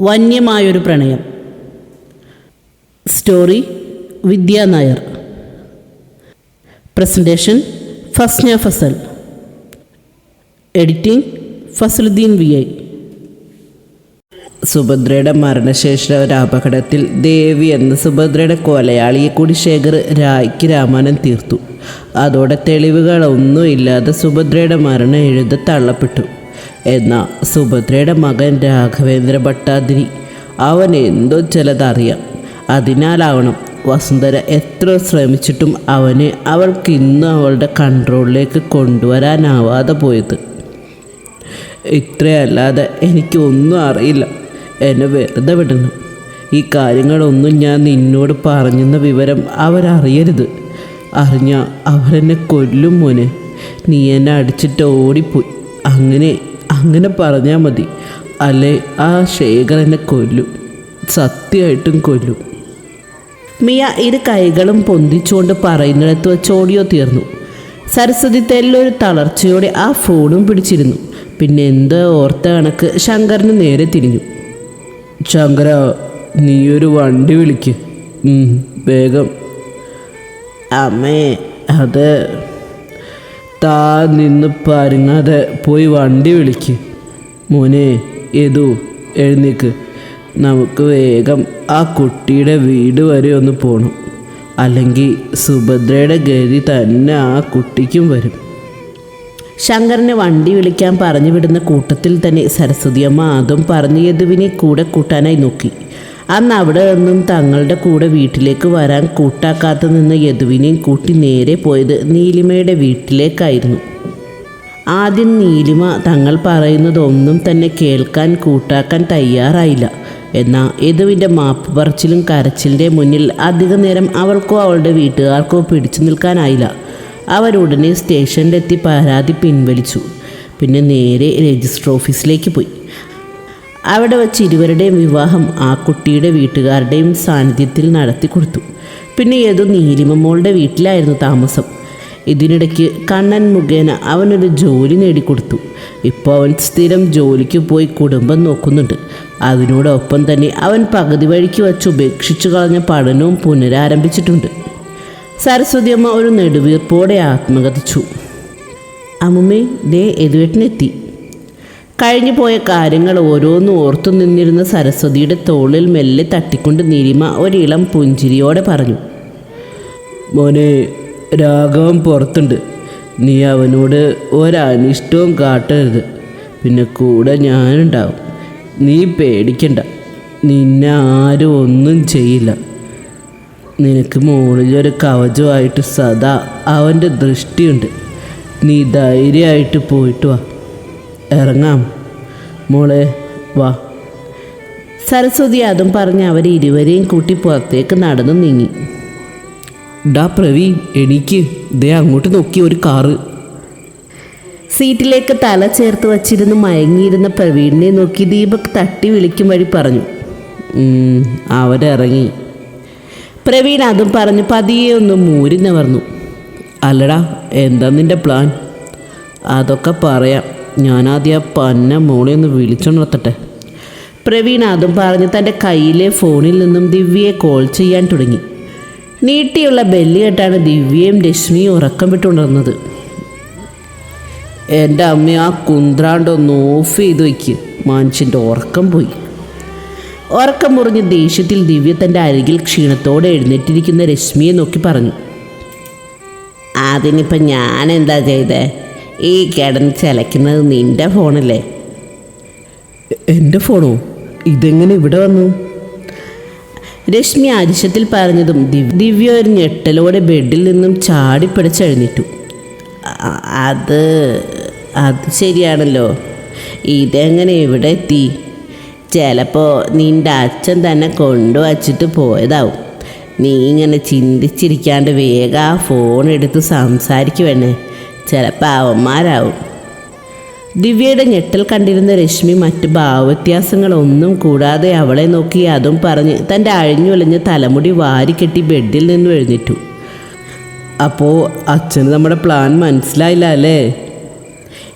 വന്യമായൊരു പ്രണയം. Story Vidya Nair. Presentation Fasna Fasal. Editing Fasaluddin V I. സുഭദ്രയുടെ മരണശേഷം ഒരു അപകടത്തിൽ ദേവി എന്ന സുഭദ്രയുടെ കൊലയാളിയെ കൂടി ശേഖർ രായ്ക്ക് രാമാനൻ തീർത്തു. അതോടെ തെളിവുകളൊന്നുമില്ലാതെ സുഭദ്രയുടെ മരണം എഴുത തള്ളപ്പെട്ടു. എന്നാൽ സുഭദ്രയുടെ മകൻ രാഘവേന്ദ്ര ഭട്ടാതിരി. അവൻ എന്തോ ചിലതറിയാം. അതിനാലാവണം വസുന്ധര എത്ര ശ്രമിച്ചിട്ടും അവനെ അവൾക്ക് ഇന്നും അവളുടെ കൺട്രോളിലേക്ക് കൊണ്ടുവരാനാവാതെ പോയത്. ഇത്രയല്ലാതെ എനിക്കൊന്നും അറിയില്ല. എന്നെ വെറുതെ വിടണം. ഈ കാര്യങ്ങളൊന്നും ഞാൻ നിന്നോട് പറഞ്ഞെന്ന വിവരം അവരറിയരുത്. അറിഞ്ഞ അവരെന്നെ കൊല്ലും മോനെ. നീ എന്നെ അടിച്ചിട്ട് ഓടിപ്പോയി. അങ്ങനെ അങ്ങനെ പറഞ്ഞാൽ മതി. അല്ലെ ആ ശേഖർ എന്നെ കൊല്ലും. സത്യമായിട്ടും കൊല്ലും. മിയ ഇരു കൈകളും പൊന്തിച്ചുകൊണ്ട് പറയുന്നിടത്ത് വെച്ച് ഓഡിയോ തീർന്നു. സരസ്വതി തെല്ലൊരു തളർച്ചയോടെ ആ ഫോണും പിടിച്ചിരുന്നു. പിന്നെ എന്തോ ഓർത്ത കണക്ക് ശങ്കറിന് നേരെ തിരിഞ്ഞു. ശങ്കര നീയൊരു വണ്ടി വിളിക്ക്. വേഗം. അമ്മേ അത് താ നിന്ന് പരുങ്ങാതെ പോയി വണ്ടി വിളിക്ക്. മോനെ ഏതു എഴുന്നേക്ക്. നമുക്ക് വേഗം ആ കുട്ടിയുടെ വീട് വരെ ഒന്ന് പോകണം അല്ലെങ്കിൽ സുഭദ്രയുടെ ഗതി തന്നെ ആ കുട്ടിക്കും വരും. ശങ്കറിനെ വണ്ടി വിളിക്കാൻ പറഞ്ഞു വിടുന്ന കൂട്ടത്തിൽ തന്നെ സരസ്വതിയമ്മ അതും പറഞ്ഞ് യദുവിനെ കൂടെ കൂട്ടാനായി നോക്കി. അന്ന് അവിടെ നിന്നും തങ്ങളുടെ കൂടെ വീട്ടിലേക്ക് വരാൻ കൂട്ടാക്കാത്ത നിന്ന് യദുവിനെയും കൂട്ടി നേരെ പോയത് നീലിമയുടെ വീട്ടിലേക്കായിരുന്നു. ആദ്യം നീലിമ തങ്ങൾ പറയുന്നതൊന്നും തന്നെ കേൾക്കാൻ കൂട്ടാക്കാൻ തയ്യാറായില്ല. എന്നാൽ യദുവിന്റെ മാപ്പ് പറച്ചിലും കരച്ചിലിന്റെ മുന്നിൽ അധിക നേരം അവൾക്കോ അവളുടെ വീട്ടുകാർക്കോ പിടിച്ചു നിൽക്കാനായില്ല. അവരുടനെ സ്റ്റേഷനിലെത്തി പരാതി പിൻവലിച്ചു. പിന്നെ നേരെ രജിസ്റ്റർ ഓഫീസിലേക്ക് പോയി. അവിടെ വച്ച് ഇരുവരുടെയും വിവാഹം ആ കുട്ടിയുടെ വീട്ടുകാരുടെയും സാന്നിധ്യത്തിൽ നടത്തി കൊടുത്തു. പിന്നെ ഏതോ നീലിമ മോളുടെ വീട്ടിലായിരുന്നു താമസം. ഇതിനിടയ്ക്ക് കണ്ണൻ മുഖേന അവനൊരു ജോലി നേടിക്കൊടുത്തു. ഇപ്പോൾ അവൻ സ്ഥിരം ജോലിക്ക് പോയി കുടുംബം നോക്കുന്നുണ്ട്. അതിനോടൊപ്പം തന്നെ അവൻ പകുതി വഴിക്ക് വച്ച് ഉപേക്ഷിച്ചു കളഞ്ഞ പഠനവും പുനരാരംഭിച്ചിട്ടുണ്ട്. സരസ്വതിയമ്മ ഒരു നെടുവീർപ്പോടെ ആത്മകഥിച്ചു. അമ്മുമ്മേ ദേ എതുവേട്ടനെത്തി. കഴിഞ്ഞു പോയ കാര്യങ്ങൾ ഓരോന്നും ഓർത്തു നിന്നിരുന്ന സരസ്വതിയുടെ തോളിൽ മെല്ലെ തട്ടിക്കൊണ്ട് നീലിമ ഒരിളം പുഞ്ചിരിയോടെ പറഞ്ഞു മോനെ രാഘവൻ പുറത്തുണ്ട്. നീ അവനോട് ഒരനിഷ്ടവും കാട്ടരുത്. പിന്നെ കൂടെ ഞാനുണ്ടാവും. നീ പേടിക്കണ്ട. നിന്നെ ആരും ഒന്നും ചെയ്യില്ല. നിനക്ക് മുകളിലൊരു കവചമായിട്ട് സദാ അവന്റെ ദൃഷ്ടിയുണ്ട്. നീ ധൈര്യമായിട്ട് പോയിട്ട് വാ. ഇറങ്ങാം. മോളെ വാ. സരസ്വതി അതും പറഞ്ഞ് അവർ ഇരുവരെയും കൂട്ടി പുറത്തേക്ക് നടന്നു നീങ്ങി. ഡാ പ്രവീൺ എനിക്ക് ദേ അങ്ങോട്ട് നോക്കി ഒരു കാറ്. സീറ്റിലേക്ക് തല ചേർത്ത് വച്ചിരുന്ന് മയങ്ങിയിരുന്ന പ്രവീണിനെ നോക്കി ദീപക് തട്ടി വിളിക്കും വഴി പറഞ്ഞു. "ഉം, അവരിറങ്ങി. പ്രവീൺ അതും പറഞ്ഞ് പതിയെ ഒന്ന് മൂരി നിവർന്നു. അല്ലടാ എന്താ നിന്റെ പ്ലാൻ? അതൊക്കെ പറയാം. ഞാനാദ്യം ആ പന്ന മോളെ ഒന്ന് വിളിച്ചുണർത്തട്ടെ പ്രവീൺ അതും പറഞ്ഞ് തന്റെ കയ്യിലെ ഫോണിൽ നിന്നും ദിവ്യയെ കോൾ ചെയ്യാൻ തുടങ്ങി. നീട്ടിയുള്ള ബെല്ല് കേട്ടാണ് ദിവ്യയും രശ്മിയും ഉറക്കം വിട്ടുണർന്നത് എന്റെ അമ്മ ആ കുന്ത്രാണ്ടൊന്ന് ഓഫ് ചെയ്ത് വയ്ക്ക്. മനുഷ്യന്റെ ഉറക്കം പോയി. ഉറക്കം മുറിഞ്ഞ് ദേഷ്യത്തിൽ ദിവ്യ തന്റെ അരികിൽ ക്ഷീണത്തോടെ എഴുന്നേറ്റിരിക്കുന്ന രശ്മിയെ നോക്കി പറഞ്ഞു. അതിനിപ്പം ഞാൻ എന്താ ചെയ്തേ? ഈ കിടന്ന് ചലയ്ക്കുന്നത് നിന്റെ ഫോണല്ലേ? എന്റെ ഫോണോ? ഇതെങ്ങനെ ഇവിടെ വന്നു? രശ്മി ആദിശത്തിൽ പറഞ്ഞതും ദിവ്യ ഒരു ഞെട്ടലോടെ ബെഡിൽ നിന്നും ചാടിപ്പിടിച്ചെഴുന്നേറ്റു അത് അത് ശരിയാണല്ലോ. ഇതെങ്ങനെ ഇവിടെ എത്തി? ചിലപ്പോൾ നിന്റെ അച്ഛൻ തന്നെ കൊണ്ടുവച്ചിട്ട് പോയതാവും. നീ ഇങ്ങനെ ചിന്തിച്ചിരിക്കാണ്ട് വേഗം ആ ഫോൺ എടുത്ത് സംസാരിക്കുവേണേ ചിലപ്പോൾ അവന്മാരാവും. ദിവ്യയുടെ ഞെട്ടൽ കണ്ടിരുന്ന രശ്മി മറ്റ് ഭാവവ്യത്യാസങ്ങളൊന്നും കൂടാതെ അവളെ നോക്കി അതും പറഞ്ഞ് തന്റെ അഴിഞ്ഞുലഞ്ഞ തലമുടി വാരിക്കെട്ടി ബെഡിൽ നിന്നും എഴുന്നേറ്റു. അപ്പോൾ അച്ഛന് നമ്മുടെ പ്ലാൻ മനസ്സിലായില്ല അല്ലേ?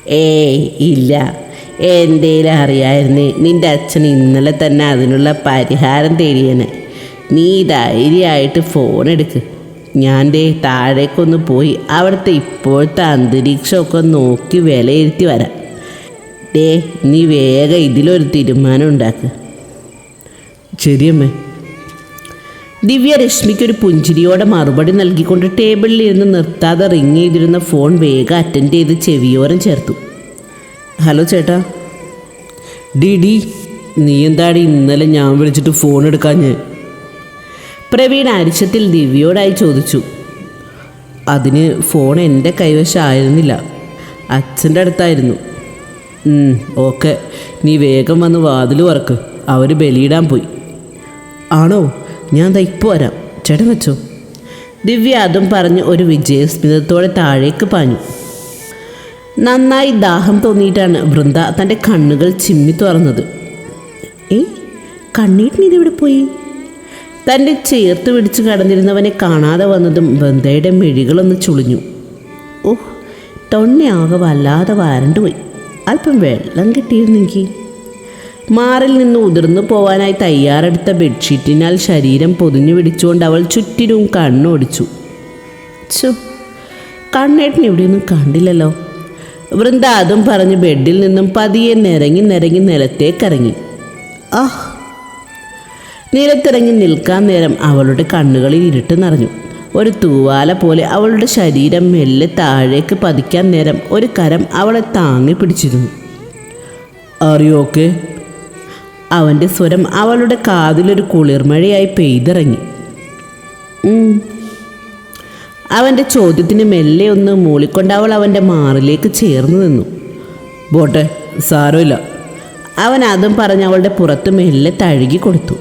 ഏയ് ഇല്ല. എന്തേലും അറിയായിരുന്നേ. നിന്റെ അച്ഛൻ ഇന്നലെ തന്നെ അതിനുള്ള പരിഹാരം തേടിയേനെ. നീ ധൈര്യമായിട്ട് ഫോൺ എടുക്ക്. ഞാൻ ദേ താഴേക്കൊന്ന് പോയി അവിടുത്തെ ഇപ്പോഴത്തെ അന്തരീക്ഷമൊക്കെ നോക്കി വിലയിരുത്തി വരാം. ഡേ നീ വേഗം ഇതിലൊരു തീരുമാനം ഉണ്ടാക്ക്. ശരിയമ്മേ. ദിവ്യ രശ്മിക്കൊരു പുഞ്ചിരിയോടെ മറുപടി നൽകിക്കൊണ്ട് ടേബിളിൽ ഇരുന്ന് നിർത്താതെ റിങ് ചെയ്തിരുന്ന ഫോൺ വേഗം അറ്റൻഡ് ചെയ്ത് ചെവിയോരം ചേർത്തു. ഹലോ ചേട്ടാ. ഡി ഡി നീ എന്താടി ഇന്നലെ ഞാൻ വിളിച്ചിട്ട് ഫോൺ എടുക്കാഞ്ഞ്? പ്രവീൺ അരിശത്തിൽ ദിവ്യയോടായി ചോദിച്ചു അതിന് ഫോൺ എന്റെ കൈവശമായിരുന്നില്ല അച്ഛന്റെ അടുത്തായിരുന്നു. ഓക്കെ. നീ വേഗം വന്ന് വാതിൽ വറക്ക്. അവർ ബലിയിടാൻ പോയി. ആണോ? ഞാൻ ദാ ഇപ്പോൾ വരാം. ചേട്ടൻ വെച്ചോ. ദിവ്യ അതും പറഞ്ഞ് ഒരു വിജയസ്മിതത്തോടെ താഴേക്ക് പാഞ്ഞു. നന്നായി ദാഹം തോന്നിയിട്ടാണ് വൃന്ദ തന്റെ കണ്ണുകൾ ചിമ്മി തുറന്നത്. ഏയ് കണ്ണീട്ടിന് ഇതെവിടെ പോയി? തന്റെ ചേർത്ത് പിടിച്ച് കടന്നിരുന്നവനെ കാണാതെ വന്നതും വൃന്ദയുടെ മിഴികളൊന്ന് ചുളിഞ്ഞു. ഓഹ് തൊണ്ണയാകെ വല്ലാതെ വരണ്ടുപോയി. അല്പം വെള്ളം കിട്ടിയിരുന്നെങ്കിൽ. മാറിൽ നിന്ന് ഉതിർന്നു പോവാനായി തയ്യാറെടുത്ത ബെഡ്ഷീറ്റിനാൽ ശരീരം പൊതിഞ്ഞു പിടിച്ചുകൊണ്ട് അവൾ ചുറ്റിനും കണ്ണോടിച്ചു. ചു കണ്ണേട്ടൻ ഇവിടെയൊന്നും കണ്ടില്ലല്ലോ. വൃന്ദ അതും പറഞ്ഞ് ബെഡിൽ നിന്നും പതിയെ നിരങ്ങി നിരങ്ങി നിലത്തേക്കിറങ്ങി ആഹ് നിലത്തിറങ്ങി നിൽക്കാൻ നേരം അവളുടെ കണ്ണുകളിൽ ഇരുട്ട് നിറഞ്ഞു. ഒരു തൂവാല പോലെ അവളുടെ ശരീരം മെല്ലെ താഴേക്ക് പതിക്കാൻ നേരം ഒരു കരം അവളെ താങ്ങി പിടിച്ചിരുന്നു. അറിയോക്കെ? അവന്റെ സ്വരം അവളുടെ കാതിലൊരു കുളിർമഴയായി പെയ്തിറങ്ങി. അവന്റെ ചോദ്യത്തിന് മെല്ലെ ഒന്ന് മൂളിക്കൊണ്ട് അവൾ അവന്റെ മാറിലേക്ക് ചേർന്ന് നിന്നു. പോട്ടെ സാരമില്ല. അവൻ അതും പറഞ്ഞ് അവളുടെ പുറത്ത് മെല്ലെ തഴുകി കൊടുത്തു.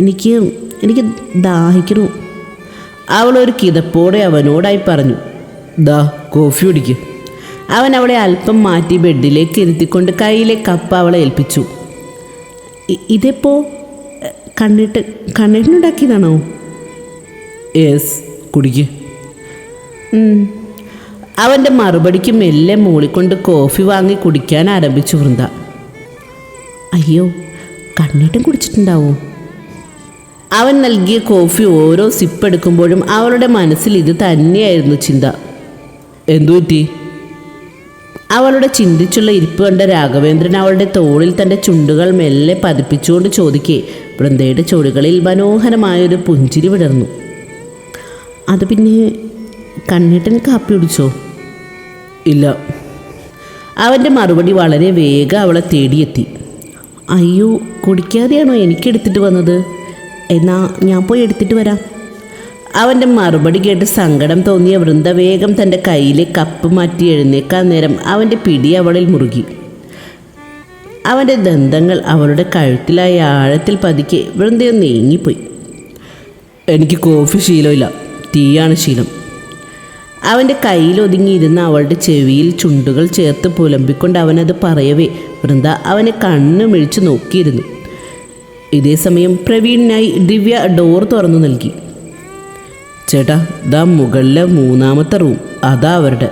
എനിക്ക് എനിക്ക് ദാഹിക്കുന്നു അവൾ ഒരു കിതപ്പോടെ അവനോടായി പറഞ്ഞു ദാ കോഫി കുടിക്ക്. അവൻ അവളെ അല്പം മാറ്റി ബെഡിലേക്ക് ഇരുത്തിക്കൊണ്ട് കയ്യിലെ കപ്പ് അവളെ ഏൽപ്പിച്ചു. ഇതിപ്പോ? കണ്ണിട്ട് കണ്ണിട്ടുണ്ടാക്കിയതാണോ? യെസ് കുടിക്ക്. അവന്റെ മറുപടിക്ക് മെല്ലെ മൂളിക്കൊണ്ട് കോഫി വാങ്ങി കുടിക്കാൻ ആരംഭിച്ചു വൃന്ദ. അയ്യോ കണ്ണീട്ടം കുടിച്ചിട്ടുണ്ടാവോ? അവൻ നൽകിയ കോഫി ഓരോ സിപ്പ് എടുക്കുമ്പോഴും അവളുടെ മനസ്സിൽ ഇത് തന്നെയായിരുന്നു ചിന്ത. എന്തു പറ്റി? അവളുടെ ചിന്തിച്ചുള്ള ഇരിപ്പ് കണ്ട രാഘവേന്ദ്രൻ അവളുടെ തോളിൽ തന്റെ ചുണ്ടുകൾ മെല്ലെ പതിപ്പിച്ചുകൊണ്ട് ചോദിക്കെ വൃന്ദയുടെ ചുവടുകളിൽ മനോഹരമായൊരു പുഞ്ചിരി വിടർന്നു. അത് പിന്നെ കണ്ണേട്ടൻ കാപ്പി കുടിച്ചോ? ഇല്ല. അവന്റെ മറുപടി വളരെ വേഗം അവളെ തേടിയെത്തി. അയ്യോ കുടിക്കാതെയാണോ എനിക്കെടുത്തിട്ട് വന്നത്? എന്നാ ഞാൻ പോയി എടുത്തിട്ട് വരാം. അവന്റെ മറുപടി കേട്ട് സങ്കടം തോന്നിയ വൃന്ദ വേഗം തന്റെ കയ്യിലെ കപ്പ് മാറ്റി എഴുന്നേക്കാൻ നേരം അവന്റെ പിടി അവളിൽ മുറുകി. അവന്റെ ദന്തങ്ങൾ അവളുടെ കഴുത്തിലായ ആഴത്തിൽ പതുക്കെ വൃന്ദയും നീങ്ങിപ്പോയി. എനിക്ക് കോഫി ശീലമില്ല തീയാണ് ശീലം. അവന്റെ കയ്യിലൊതുങ്ങിയിരുന്ന അവളുടെ ചെവിയിൽ ചുണ്ടുകൾ ചേർത്ത് പുലമ്പിക്കൊണ്ട് അവനത് പറയവേ വൃന്ദ അവനെ കണ്ണ് മിഴിച്ചു നോക്കിയിരുന്നു. ഇതേ സമയം പ്രവീണിനായി ദിവ്യ ഡോർ തുറന്നു നൽകി. ചേട്ടാ ദാ മുകളിലെ മൂന്നാമത്തെ റൂം. അതാ അവരുടെ.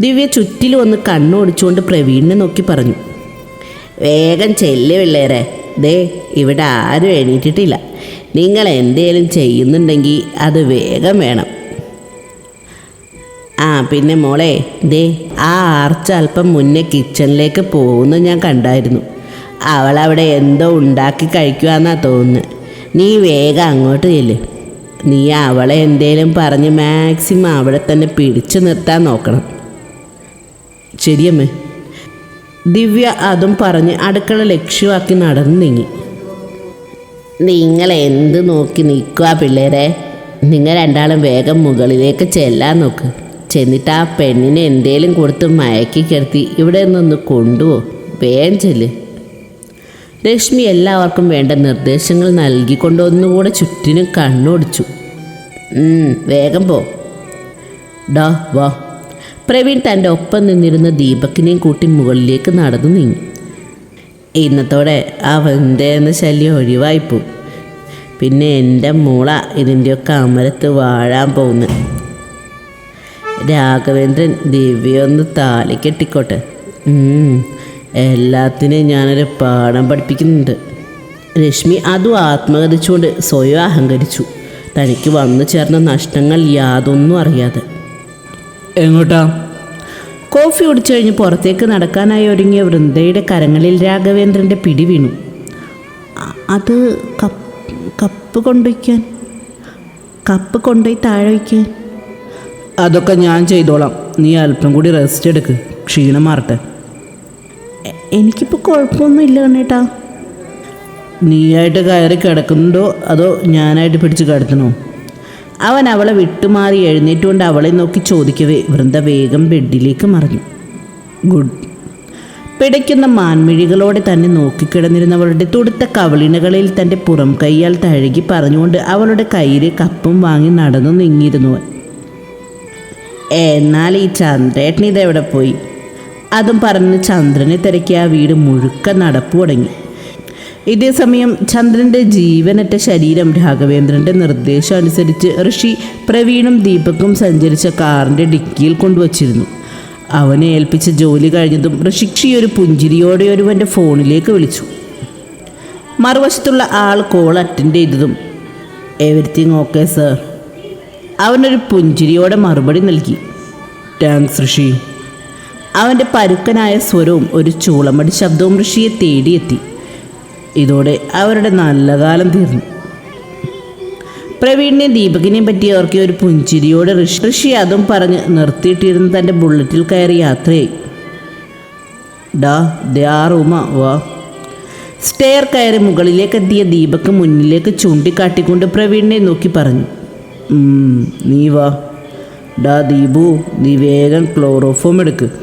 ദിവ്യ ചുറ്റിൽ വന്ന് കണ്ണോടിച്ചുകൊണ്ട് പ്രവീണിനെ നോക്കി പറഞ്ഞു. വേഗം ചെല്ല് പിള്ളേരെ. ദേ ഇവിടെ ആരും എണീറ്റിട്ടില്ല. നിങ്ങൾ എന്തേലും ചെയ്യുന്നുണ്ടെങ്കിൽ അത് വേഗം വേണം. ആ പിന്നെ മോളെ ദേ ആ ആർച്ച അല്പം മുന്നേ കിച്ചണിലേക്ക് പോകുന്നത് ഞാൻ കണ്ടായിരുന്നു. അവളവിടെ എന്തോ ഉണ്ടാക്കി കഴിക്കുവാന്നാ തോന്നുന്നു. നീ വേഗം അങ്ങോട്ട് ചെല്ല്. നീ അവളെ എന്തേലും പറഞ്ഞ് മാക്സിമം അവിടെ തന്നെ പിടിച്ചു നിർത്താൻ നോക്കണം. ശരിയമ്മേ. ദിവ്യ അതും പറഞ്ഞ് അടുക്കള ലക്ഷ്യമാക്കി നടന്നു നീങ്ങി. നിങ്ങൾ എന്ത് നോക്കി നിൽക്കുക പിള്ളേരെ? നിങ്ങൾ രണ്ടാളും വേഗം മുകളിലേക്ക് ചെല്ലാൻ നോക്ക്. ചെന്നിട്ട് ആ പെണ്ണിനെ എന്തേലും കൊടുത്ത് മയക്കി കിടത്തി ഇവിടെ നിന്നൊന്ന് കൊണ്ടുപോകും വേഗം ചെല്ല്. രശ്മി എല്ലാവർക്കും വേണ്ട നിർദ്ദേശങ്ങൾ നൽകിക്കൊണ്ട് ഒന്നുകൂടെ ചുറ്റിനും കണ്ണോടിച്ചു. വേഗം പോ. ഡാ വാ. പ്രവീൺ തന്റെ ഒപ്പം നിന്നിരുന്ന ദീപക്കിനെയും കൂട്ടി മുകളിലേക്ക് നടന്നു നീങ്ങി. ഇന്നത്തോടെ അവന്റെ എന്ന ശല്യം ഒഴിവായിപ്പോ. പിന്നെ എന്റെ മൂള ഇതിന്റെയൊക്കെ അമരത്ത് വാഴാൻ പോകുന്നു രാഘവേന്ദ്രൻ ദിവ്യൊന്ന് താലി കെട്ടിക്കോട്ടെ. ഉം, എല്ലാത്തിനും ഞാനൊരു പാഠം പഠിപ്പിക്കുന്നുണ്ട്. രശ്മി അതും ആത്മകഥിച്ചുകൊണ്ട് സ്വയം അഹങ്കരിച്ചു. തനിക്ക് വന്നു ചേർന്ന നഷ്ടങ്ങൾ യാതൊന്നും അറിയാതെ. എങ്ങോട്ടാ? കോഫി കുടിച്ചു കഴിഞ്ഞ് പുറത്തേക്ക് നടക്കാനായി ഒരുങ്ങിയ വൃന്ദയുടെ കരങ്ങളിൽ രാഘവേന്ദ്രന്റെ പിടി വീണു. അത് കപ്പ് കപ്പ് കൊണ്ടുവയ്ക്കാൻ കപ്പ് കൊണ്ടുപോയി താഴെ വയ്ക്കാൻ. അതൊക്കെ ഞാൻ ചെയ്തോളാം. നീ അല്പം കൂടി റെസ്റ്റ് എടുക്ക്. ക്ഷീണം മാറട്ടെ. എനിക്കിപ്പോൾ കുഴപ്പമൊന്നും ഇല്ല കണ്ണേട്ടാ നീയായിട്ട് കയറി കിടക്കുന്നുണ്ടോ? അതോ ഞാനായിട്ട് പിടിച്ച് കിടത്തണോ? അവൻ അവളെ വിട്ടുമാറി എഴുന്നേറ്റുകൊണ്ട് അവളെ നോക്കി ചോദിക്കവേ. വൃന്ദ വേഗം ബെഡിലേക്ക് മറിഞ്ഞു. ഗുഡ്. പിടയ്ക്കുന്ന മാൻമിഴികളോടെ തന്നെ നോക്കിക്കിടന്നിരുന്നവളുടെ തുടുത്ത കവളിണകളിൽ തന്റെ പുറം കൈയാൽ തഴുകി പറഞ്ഞുകൊണ്ട് അവളുടെ കയ്യിലെ കപ്പും വാങ്ങി നടന്നു നീങ്ങിയിരുന്നു. എന്നാൽ ഈ ചന്ദ്രേട്ടൻ ഇതെവിടെ പോയി? അതും പറഞ്ഞ് ചന്ദ്രനെ തിരക്കി ആ വീട് മുഴുക്ക നടപ്പ് തുടങ്ങി. ഇതേ സമയം ചന്ദ്രന്റെ ജീവനറ്റ ശരീരം രാഘവേന്ദ്രന്റെ നിർദ്ദേശം അനുസരിച്ച് ഋഷി പ്രവീണും ദീപക്കും സഞ്ചരിച്ച കാറിന്റെ ഡിക്കിയിൽ കൊണ്ടുവച്ചിരുന്നു. അവനെ ഏൽപ്പിച്ച ജോലി കഴിഞ്ഞതും ഋഷിക്ഷി ഒരു പുഞ്ചിരിയോടെ ഒരുവന്റെ ഫോണിലേക്ക് വിളിച്ചു. മറുവശത്തുള്ള ആൾ കോൾ അറ്റൻഡ് ചെയ്തതും എവരിത്തിങ് ഓക്കെ സർ. അവനൊരു പുഞ്ചിരിയോടെ മറുപടി നൽകി. താങ്ക്സ് ഋഷി. അവന്റെ പരുക്കനായ സ്വരവും ഒരു ചൂളമടി ശബ്ദവും ഋഷിയെ തേടിയെത്തി. ഇതോടെ അവരുടെ നല്ല കാലം തീർന്നു. പ്രവീണിനെ ദീപകിനെയും പറ്റി ഓർക്കിയ ഒരു പുഞ്ചിരിയോടെ ഋഷി ഋഷി അതും പറഞ്ഞ് നിർത്തിയിട്ടിരുന്ന് തന്റെ ബുള്ളറ്റിൽ കയറി യാത്രയായി. ഡാ ദേ ആ വാ. സ്റ്റെയർ കയറി മുകളിലേക്കെത്തിയ ദീപക് മുന്നിലേക്ക് ചൂണ്ടിക്കാട്ടിക്കൊണ്ട് പ്രവീണിനെ നോക്കി പറഞ്ഞു. നീ വാ. ഡാ ദീപു നീ വേഗം ക്ലോറോഫോം എടുക്ക്.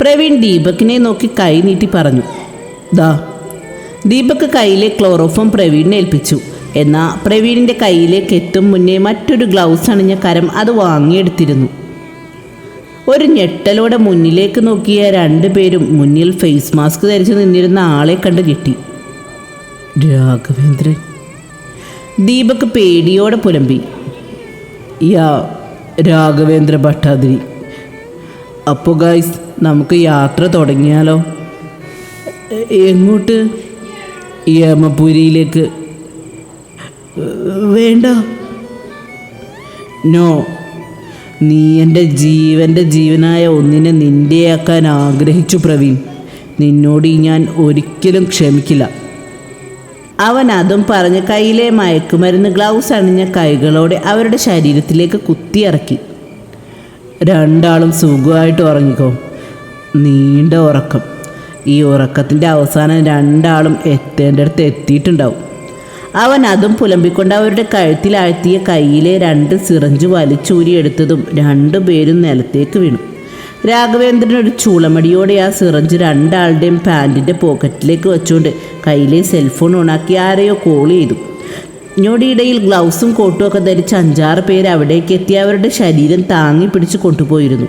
പ്രവീൺ ദീപക്കിനെ നോക്കി കൈ നീട്ടി പറഞ്ഞു ദാ ദീപക് കയ്യിലെ ക്ലോറോഫോം പ്രവീണിനെ ഏൽപ്പിച്ചു. എന്നാൽ പ്രവീണിന്റെ കയ്യിലേക്ക് എത്തും മുന്നേ മറ്റൊരു ഗ്ലൗസ് അണിഞ്ഞ കരം അത് വാങ്ങിയെടുത്തിരുന്നു. ഒരു ഞെട്ടലോടെ മുന്നിലേക്ക് നോക്കിയ രണ്ടുപേരും മുന്നിൽ ഫേസ് മാസ്ക് ധരിച്ച് നിന്നിരുന്ന ആളെ കണ്ട് ഞെട്ടി. രാഘവേന്ദ്രൻ. ദീപക് പേടിയോടെ പുലമ്പി. യാ രാഘവേന്ദ്ര ഭട്ടാതിരി. അപ്പോൾ ഗായ്സ് നമുക്ക് യാത്ര തുടങ്ങിയാലോ? എങ്ങോട്ട്? യമപുരിയിലേക്ക്. വേണ്ട. നോ. നീ എന്റെ ജീവന്റെ ജീവനായ ഒന്നിനെ നിന്റെയാക്കാൻ ആഗ്രഹിച്ചു പ്രവീൺ. നിന്നോട് ഞാൻ ഒരിക്കലും ക്ഷമിക്കില്ല. അവൻ അതും പറഞ്ഞ് കയ്യിലെ മയക്കുമരുന്ന് ഗ്ലൗസ് അണിഞ്ഞ കൈകളോടെ അവരുടെ ശരീരത്തിലേക്ക് കുത്തിയിറക്കി. രണ്ടാളും സുഖമായിട്ട് ഉറങ്ങിക്കോ. നീണ്ട ഉറക്കം. ഈ ഉറക്കത്തിന്റെ അവസാനം രണ്ടാളും എത്തേണ്ടടുത്ത് എത്തിയിട്ടുണ്ടാവും. അവൻ അതും പുലമ്പിക്കൊണ്ട് അവരുടെ കഴുത്തിലാഴ്ത്തിയ കയ്യിലെ രണ്ട് സിറഞ്ച് വലിച്ചൂരിയെടുത്തതും രണ്ടുപേരും നിലത്തേക്ക് വീണു. രാഘവേന്ദ്രൻ ഒരു ചൂളമടിയോടെ ആ സിറഞ്ച് രണ്ടാളുടെയും പാന്റിന്റെ പോക്കറ്റിലേക്ക് വെച്ചുകൊണ്ട് കയ്യിലെ സെൽഫോൺ ഓണാക്കി ആരെയോ കോൾ ചെയ്തു. ഞൊടിയിടയിൽ ഗ്ലൗസും കോട്ടും ഒക്കെ ധരിച്ച് അഞ്ചാറ് പേര് അവിടേക്ക് എത്തി അവരുടെ ശരീരം താങ്ങി പിടിച്ച് കൊണ്ടുപോയിരുന്നു.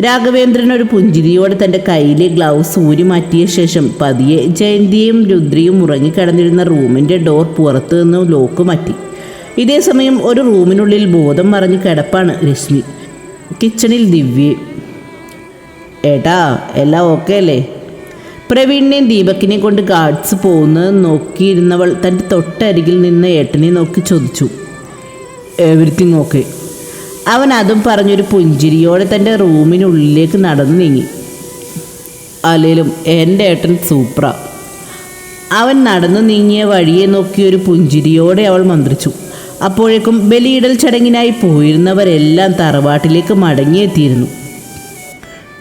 രാഘവേന്ദ്രൻ ഒരു പുഞ്ചിരിയോടെ തന്റെ കയ്യിലെ ഗ്ലൗസ് ഊരി മാറ്റിയ ശേഷം പതിയെ ജയന്തിയും രുദ്രിയും ഉറങ്ങിക്കിടന്നിരുന്ന റൂമിന്റെ ഡോർ പുറത്തു നിന്ന് ലോക്ക് മാറ്റി. ഇതേ സമയം ഒരു റൂമിനുള്ളിൽ ബോധം മറിഞ്ഞ് കിടപ്പാണ് രശ്മി. കിച്ചണിൽ ദിവ്യ. ഏട്ടാ എല്ലാം ഓക്കെ അല്ലേ? പ്രവീണിനെയും ദീപക്കിനെയും കൊണ്ട് ഗാർഡ്സ് പോകുന്നത് നോക്കിയിരുന്നവൾ തന്റെ തൊട്ടരികിൽ നിന്ന് ഏട്ടനെ നോക്കി ചോദിച്ചു. എവറിത്തിങ് ഓക്കെ അവൻ അതും പറഞ്ഞൊരു പുഞ്ചിരിയോടെ തന്റെ റൂമിനുള്ളിലേക്ക് നടന്നു നീങ്ങി. അല്ലേലും എന്റെ ഏട്ടൻ സൂപ്ര. അവൻ നടന്നു നീങ്ങിയ വഴിയെ നോക്കി ഒരു പുഞ്ചിരിയോടെ അവൾ മന്ത്രിച്ചു. അപ്പോഴേക്കും ബലിയിടൽ ചടങ്ങിനായി പോയിരുന്നവരെല്ലാം തറവാട്ടിലേക്ക് മടങ്ങിയെത്തിയിരുന്നു.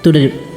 തുടരും.